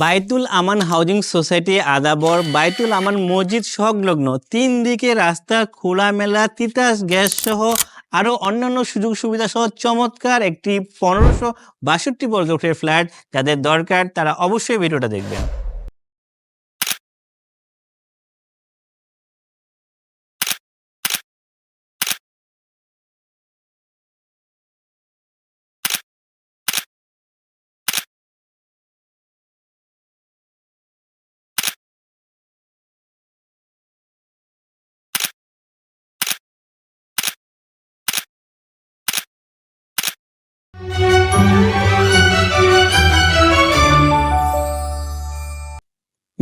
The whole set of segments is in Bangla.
বাইতুল আমান হাউজিং সোসাইটি আদাবর বাইতুল আমান মসজিদ সংলগ্ন। তিন দিকে রাস্তা, খোলামেলা, তিতাস গ্যাস সহ আরও অন্যান্য সুযোগ সুবিধা সহ চমৎকার একটি পনেরোশো বাষট্টি বর্গফুটের ফ্ল্যাট। যাদের দরকার তারা অবশ্যই ভিডিওটা দেখবেন।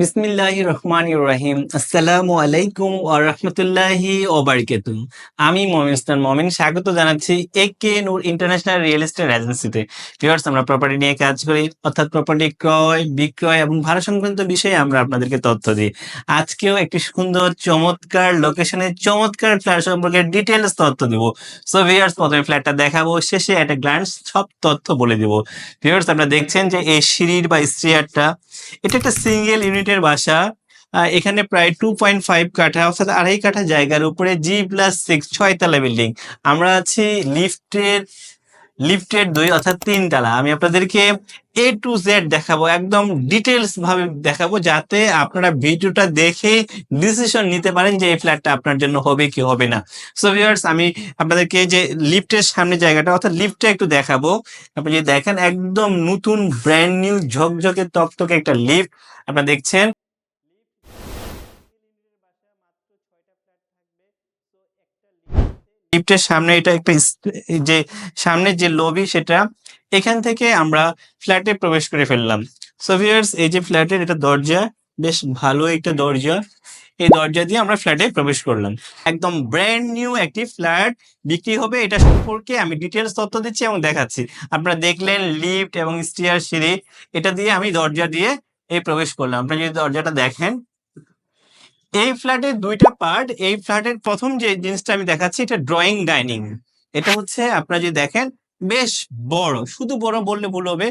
বিসমিল্লাহি রহমান রাহিম। আসসালামু আলাইকুম ওয়া রাহমাতুল্লাহি ওয়া বারাকাতুহু। আমি মমিন ইসলাম মমিন, স্বাগত জানাচ্ছি A K Noor international real estate এজেন্সিতে। ভিউয়ার্স, আমরা প্রপার্টি নিয়ে কাজ করি, অর্থাৎ প্রপার্টি ক্রয়, বিক্রয় এবং ভাড়া সংক্রান্ত বিষয়ে আমরা আপনাদেরকে তথ্য দিই। আজকেও একটি সুন্দর, চমৎকার লোকেশনে চমৎকার ফ্ল্যাট সম্পর্কে ডিটেলস তথ্য দিব। সো ভিউয়ার্স, প্রথমে ফ্ল্যাটটা দেখাবো, শেষে একটা গ্ল্যান্স সব তথ্য বলে দিব। ভিউয়ার্স, আপনারা দেখছেন যে এই সিঁড়ির বা স্ট্রিয়ারটা এটা একটা সিঙ্গেল ইউনিটের বাসা এখানে প্রায় টু পয়েন্ট ফাইভ কাঠা, অর্থাৎ আড়াই কাঠা জায়গার উপরে জি প্লাস সিক্স ছয়তলা বিল্ডিং আমরা আছি লিফটের লিফটের দুই অর্থাৎ তিন তলা। আমি আপনাদেরকে এ টু জেড দেখাবো, একদম ডিটেলস ভাবে দেখাবো যাতে আপনারা ভিডিওটা দেখে ডিসিশন নিতে পারেন যে এই ফ্ল্যাটটা আপনার জন্য হবে কি হবে না। সো ভিউয়ার্স আমি আপনাদেরকে যে লিফটের সামনে জায়গাটা, অর্থাৎ লিফটটা একটু দেখাবো। আপনি যদি দেখেন, একদম নতুন ব্র্যান্ড নিউ ঝকঝকে, তকতকে একটা লিফট আপনারা দেখছেন। লিফটের সামনে এটা একটা যে সামনের যে লবি সেটা, এখান থেকে আমরা ফ্ল্যাটে প্রবেশ করে ফেললাম। সো ভিউয়ার্স এই যে ফ্ল্যাটের এটা দরজা, বেশ ভালো একটা দরজা। এই দরজা দিয়ে আমরা ফ্ল্যাটে প্রবেশ করলাম। একদম ব্র্যান্ড নিউ একটি ফ্ল্যাট বিক্রি হবে এটা সম্পর্কে আমি ডিটেলস তথ্য দিচ্ছি এবং দেখাচ্ছি। আপনারা দেখলেন লিফট এবং স্টিয়ার সিঁড়ি, এটা দিয়ে আমি দরজা দিয়ে এই প্রবেশ করলাম। আপনারা যদি দরজাটা দেখেন এই ফ্ল্যাটের দুইটা পার্ট, এই ফ্ল্যাটের প্রথম যে জিনিসটা আমি দেখাচ্ছি, এটা ড্রয়িং ডাইনিং। এটা হচ্ছে, আপনারা যদি দেখেন, বেশ বড়, শুধু বড় বললে ভুল হবে,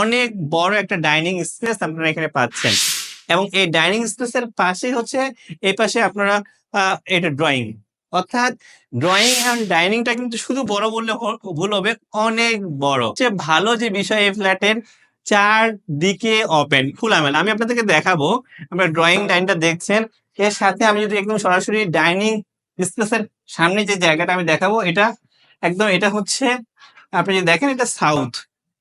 অনেক বড় একটা ডাইনিং স্পেস আপনারা এখানে পাচ্ছেন। এবং এই ডাইনিং স্পেসের পাশে হচ্ছে, এই পাশে আপনারা এটা ড্রয়িং। অর্থাৎ ড্রয়িং এন্ড ডাইনিংটা কিন্তু শুধু বড় বললে ভুল হবে, অনেক বড়। সবচেয়ে ভালো যে বিষয় এই ফ্ল্যাটের চার দিকে ওপেন, খোলামেলা। আমি আপনাদেরকে দেখাবো, আপনারা ড্রয়িং ডাইনটা দেখছেন এর সাথে আমি যদি একদম সরাসরি ডাইনিং স্পেসের সামনে যে জায়গাটা আমি দেখাবো, এটা একদম এটা হচ্ছে, আপনি যদি দেখেন এটা সাউথ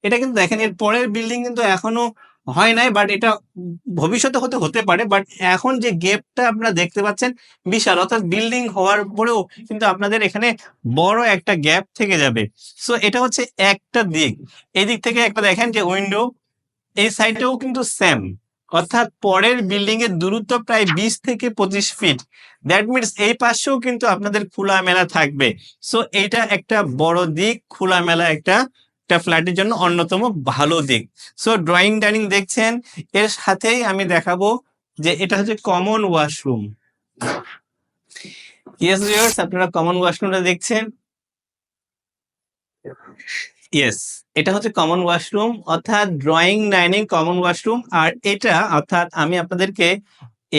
এটা কিন্তু দেখেন এর পরের বিল্ডিং কিন্তু এখনও হয় নাই বাট এটা ভবিষ্যতে হতে হতে পারে বাট এখন যে গেপটা আপনারা দেখতে পাচ্ছেন, বিশাল, অর্থাৎ বিল্ডিং হওয়ার পরেও কিন্তু আপনাদের এখানে বড় একটা গ্যাপ থেকে যাবে। সো এটা হচ্ছে একটা দিক। এই দিক থেকে একটা দেখেন যে উইন্ডো এই সাইডটাও কিন্তু সেম অর্থাৎ পরের বিল্ডিং এর দূরত্ব প্রায় বিশ থেকে পঁচিশ ফিট দ্যাট মিনস এই পাশেও কিন্তু আপনাদের খোলামেলা থাকবে। সো এটা একটা বড় দিক, খোলামেলা একটা একটা ফ্ল্যাটের জন্য অন্যতম ভালো দিক। সো ড্রয়িং ডাইনিং দেখছেন? এর সাথেই আমি দেখাবো যে এটা হচ্ছে কমন ওয়াশরুম ইয়েস আপনারা কমন ওয়াশরুমটা দেখছেন? ইয়েস এটা হচ্ছে কমন ওয়াশরুম অর্থাৎ ড্রয়িং ডাইনিং কমন ওয়াশরুম আর এটা, অর্থাৎ আমি আপনাদেরকে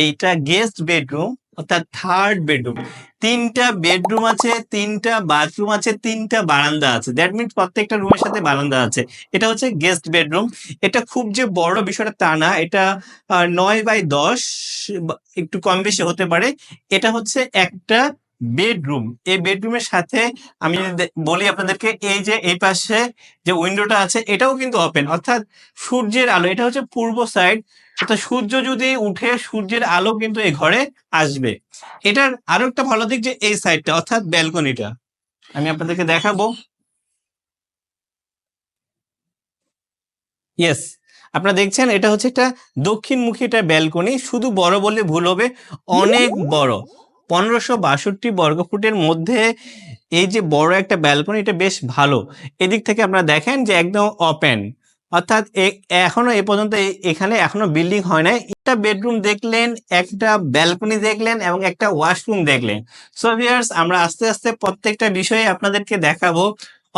এইটা গেস্ট বেডরুম অর্থাৎ থার্ড বেডরুম তিনটা বেডরুম আছে, তিনটা বাথরুম আছে, তিনটা বারান্দা আছে। দ্যাট মিনস প্রত্যেকটা রুমের সাথে বারান্দা আছে। এটা হচ্ছে গেস্ট বেডরুম এটা খুব যে বড় বিষয়টা তা না, এটা নয় বাই দশ একটু কম বেশি হতে পারে। এটা হচ্ছে একটা বেডরুম এই বেডরুমের সাথে আমি বলি আপনাদেরকে, এই যে এই পাশে যে উইন্ডোটা আছে, এটাও কিন্তু ওপেন অর্থাৎ সূর্যের আলো, এটা হচ্ছে পূর্ব সাইড অর্থাৎ সূর্য যদি উঠে, সূর্যের আলো কিন্তু এই ঘরে আসবে। এটার আরও একটা ভালো দিক যে এই সাইডটা অর্থাৎ ব্যালকনিটা আমি আপনাদেরকে দেখাবো। ইয়েস আপনারা দেখছেন, এটা হচ্ছে একটা দক্ষিণমুখী একটা ব্যালকনি শুধু বড় বললে ভুল হবে, অনেক বড়। পনেরোশো বাষট্টি বর্গফুটের মধ্যে এই যে বড় একটা ব্যালকনি এটা বেশ ভালো। এদিক থেকে আপনারা দেখেন যে একদম ওপেন অর্থাৎ এখনও এ পর্যন্ত এখানে এখনও বিল্ডিং হয় নাই। একটা বেডরুম দেখলেন, একটা ব্যালকনি দেখলেন এবং একটা ওয়াশরুম দেখলেন। সো ভিউয়ার্স আমরা আস্তে আস্তে প্রত্যেকটা বিষয়ে আপনাদেরকে দেখাবো।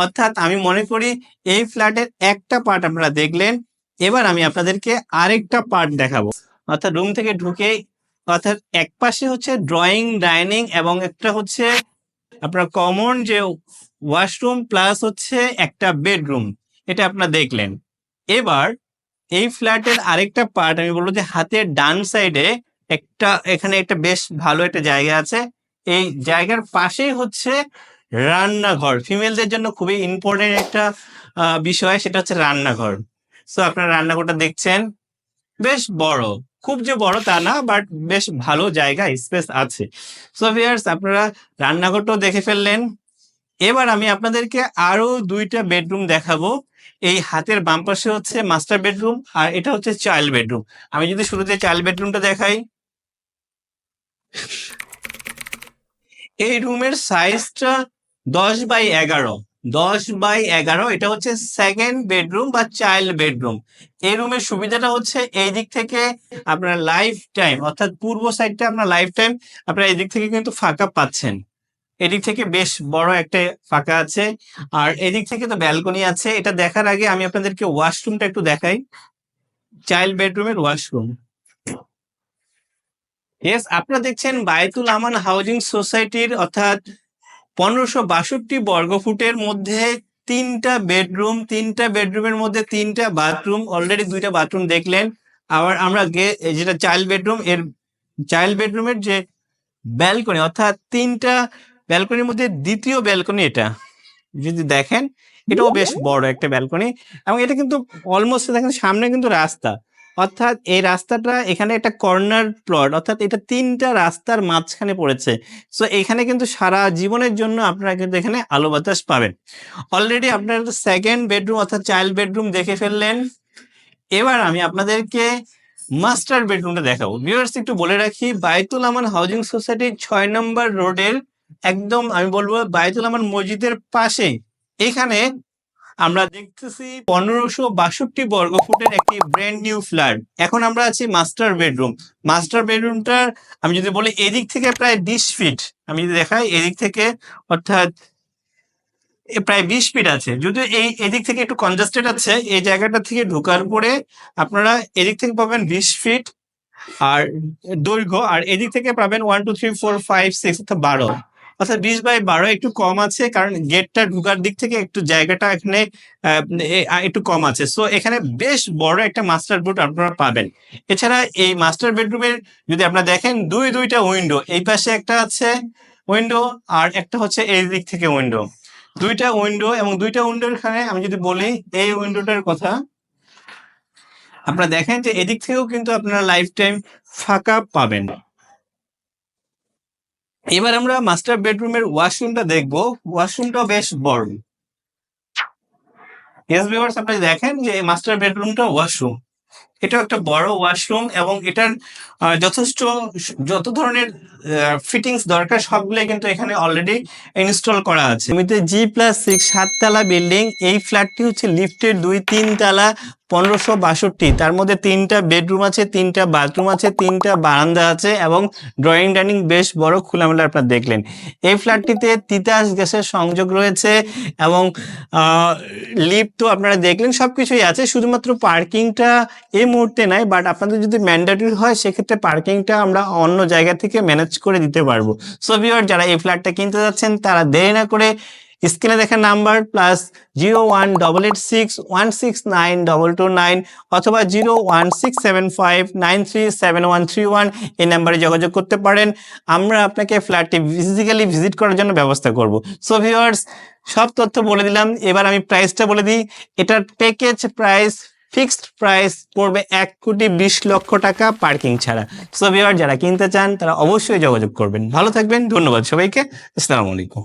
অর্থাৎ আমি মনে করি এই ফ্ল্যাটের একটা পার্ট আপনারা দেখলেন। এবার আমি আপনাদেরকে আরেকটা পার্ট দেখাবো। অর্থাৎ রুম থেকে ঢুকে অর্থাৎ এক পাশে হচ্ছে ড্রয়িং ডাইনিং এবং একটা হচ্ছে আপনার কমন যে ওয়াশরুম প্লাস হচ্ছে একটা বেডরুম এটা আপনারা দেখলেন। এবার এই ফ্ল্যাটের আরেকটা পার্ট আমি বলব যে হাতের ডান সাইডে একটা, এখানে একটা বেশ ভালো একটা জায়গা আছে। এই জায়গার পাশেই হচ্ছে রান্নাঘর। ফিমেলদের জন্য খুবই ইম্পর্টেন্ট একটা বিষয়, সেটা হচ্ছে রান্নাঘর। সো আপনারা রান্নাঘরটা দেখছেন। বেশ বড়। খুব যে বড় তা না বাট বেশ ভালো জায়গা স্পেস আছে। সো ভিয়ার্স আপনারা রান্নাঘরটাও দেখে ফেললেন। এবার আমি আপনাদেরকে আরও দুইটা বেডরুম দেখাবো। এই হাতের বাম পাশে হচ্ছে মাস্টার বেডরুম আর এটা হচ্ছে চাইল্ড বেডরুম আমি যদি শুরুতে চাইল্ড বেডরুমটা দেখাই। এই রুমের সাইজটা দশ বাই এগারো। দশ বাই এগারো, এটা হচ্ছে সেকেন্ড বেডরুম বা চাইল্ড বেডরুম এই রুমের সুবিধাটা হচ্ছে এই দিক থেকে আপনার লাইফ টাইম অর্থাৎ পূর্ব সাইডটা আপনার লাইফ টাইম আপনার এই দিক থেকে কিন্তু ফাঁকা পাচ্ছেন। এদিক থেকে বেশ বড় একটা ফাঁকা আছে। আর এদিক থেকে তো ব্যালকনি আছে। এটা দেখার আগে আমি আপনাদেরকে ওয়াশরুমটা একটু দেখাই। চাইল্ড বেডরুমের ওয়াশরুম ইয়েস আপনারা দেখছেন বায়তুল আমান হাউজিং সোসাইটির, অর্থাৎ পনেরোশো বাষট্টি বর্গফুটের মধ্যে তিনটা বেডরুম, তিনটা বেডরুমের মধ্যে তিনটা বাথরুম অলরেডি দুইটা বাথরুম দেখলেন। আবার আমরা যেটা চাইল্ড বেডরুম, এর চাইল্ড বেডরুমের যে ব্যালকনি, অর্থাৎ তিনটা ব্যালকনির মধ্যে দ্বিতীয় ব্যালকনি এটা। যদি দেখেন, এটাও বেশ বড় একটা ব্যালকনি। এবং এটা কিন্তু অলমোস্ট দেখেন সামনে কিন্তু রাস্তা। অর্থাৎ এই রাস্তাটা এখানে একটা কর্নার প্লট অর্থাৎ এটা তিনটা রাস্তার মাঝখানে পড়েছে। সো এখানে কিন্তু সারা জীবনের জন্য আপনারা কিন্তু এখানে আলো বাতাস পাবেন। অলরেডি আপনারা সেকেন্ড বেডরুম অর্থাৎ চাইল্ড বেডরুম দেখে ফেললেন। এবার আমি আপনাদেরকে মাস্টার বেডরুমটা দেখাবো। ভিউয়ার্স একটু বলে রাখি, বায়তুল আমান হাউজিং সোসাইটির ছয় নম্বর রোডের একদম, আমি বলব বায়তুল আমান মসজিদের পাশে। এখানে আমরা দেখতেছি পনেরোশো বাষট্টি বর্গ ফুটের একটি ব্র্যান্ড নিউ ফ্ল্যাট এখন আমরা আছি মাস্টার বেডরুম মাস্টার বেডরুমটার আমি যদি বলি এদিক থেকে প্রায় বিশ ফিট আমি যদি দেখাই, এদিক থেকে অর্থাৎ প্রায় বিশ ফিট আছে। যদিও এই এদিক থেকে একটু কনজাস্টেড আছে, এই জায়গাটা থেকে ঢোকার পরে আপনারা এদিক থেকে পাবেন বিশ ফিট আর দৈর্ঘ্য, আর এদিক থেকে পাবেন one two three four five six অর্থাৎ বারো। অর্থাৎ বিশ বাই বারো একটু কম আছে, কারণ গেটটা ঢুকার দিক থেকে একটু জায়গাটা এখানে একটু কম আছে। সো এখানে বেশ বড় একটা মাস্টার বেড আপনারা পাবেন। এছাড়া এই মাস্টার বেডরুমের যদি আপনারা দেখেন, দুই দুইটা উইন্ডো এই পাশে একটা আছে উইন্ডো আর একটা হচ্ছে এই দিক থেকে উইন্ডো দুইটা উইন্ডো এবং দুইটা উইন্ডোর এখানে আমি যদি বলি, এই উইন্ডোটার কথা, আপনারা দেখেন যে এদিক থেকেও কিন্তু আপনারা লাইফ টাইম ফাঁকা পাবেন। এবার আমরা মাস্টার বেডরুমের ওয়াশরুমটা দেখব। ওয়াশরুমটা বেশ বড়। ইয়েস আপনি দেখেন যে মাস্টার বেডরুমটা ওয়াশরুম এটাও একটা বড় ওয়াশরুম এবং এটার যথেষ্ট যত ধরনের ফিটিংস দরকার সবগুলো কিন্তু এখানে অলরেডি ইনস্টল করা আছে। এমনিতে জি প্লাস সিক্স সাততলা বিল্ডিং এই ফ্ল্যাটটি হচ্ছে লিফটের দুই, তিন তলা, পনেরোশো বাষট্টি। তার মধ্যে তিনটা বেডরুম আছে, তিনটা বাথরুম আছে, তিনটা বারান্দা আছে এবং ড্রয়িং ডাইনিং বেশ বড় খোলামেলা আপনারা দেখলেন। এই ফ্ল্যাটটিতে তিতাস গ্যাসের সংযোগ রয়েছে এবং লিফট তো আপনারা দেখলেন, সবকিছুই আছে। শুধুমাত্র পার্কিংটা এই মুহূর্তে নাই বাট আপনাদের যদি ম্যান্ডেটরি হয়, সেক্ষেত্রে পার্কিংটা আমরা অন্য জায়গা থেকে ম্যানেজ করে দিতে পারব। সো ভিউয়ার যারা এই ফ্ল্যাটটা কিনতে যাচ্ছেন, তারা দেরি না করে স্ক্রিনে দেখা number plus zero one double eight six one six nine double two nine অথবা zero one six seven five nine three seven one three one এই নাম্বারে যোগাযোগ করতে পারেন। আমরা আপনাকে ফ্ল্যাটটি ফিজিক্যালি ভিজিট করার জন্য ব্যবস্থা করব। সো ভিউয়ার্স সব তথ্য বলে দিলাম। এবার আমি প্রাইসটা বলে দিই। এটার প্যাকেজ প্রাইস ফিক্সড প্রাইস পড়বে এক কোটি বিশ লক্ষ টাকা পার্কিং ছাড়া। সো ভিউয়ার যারা কিনতে চান, তারা অবশ্যই যোগাযোগ করবেন। ভালো থাকবেন, ধন্যবাদ সবাইকে। আসসালামু আলাইকুম।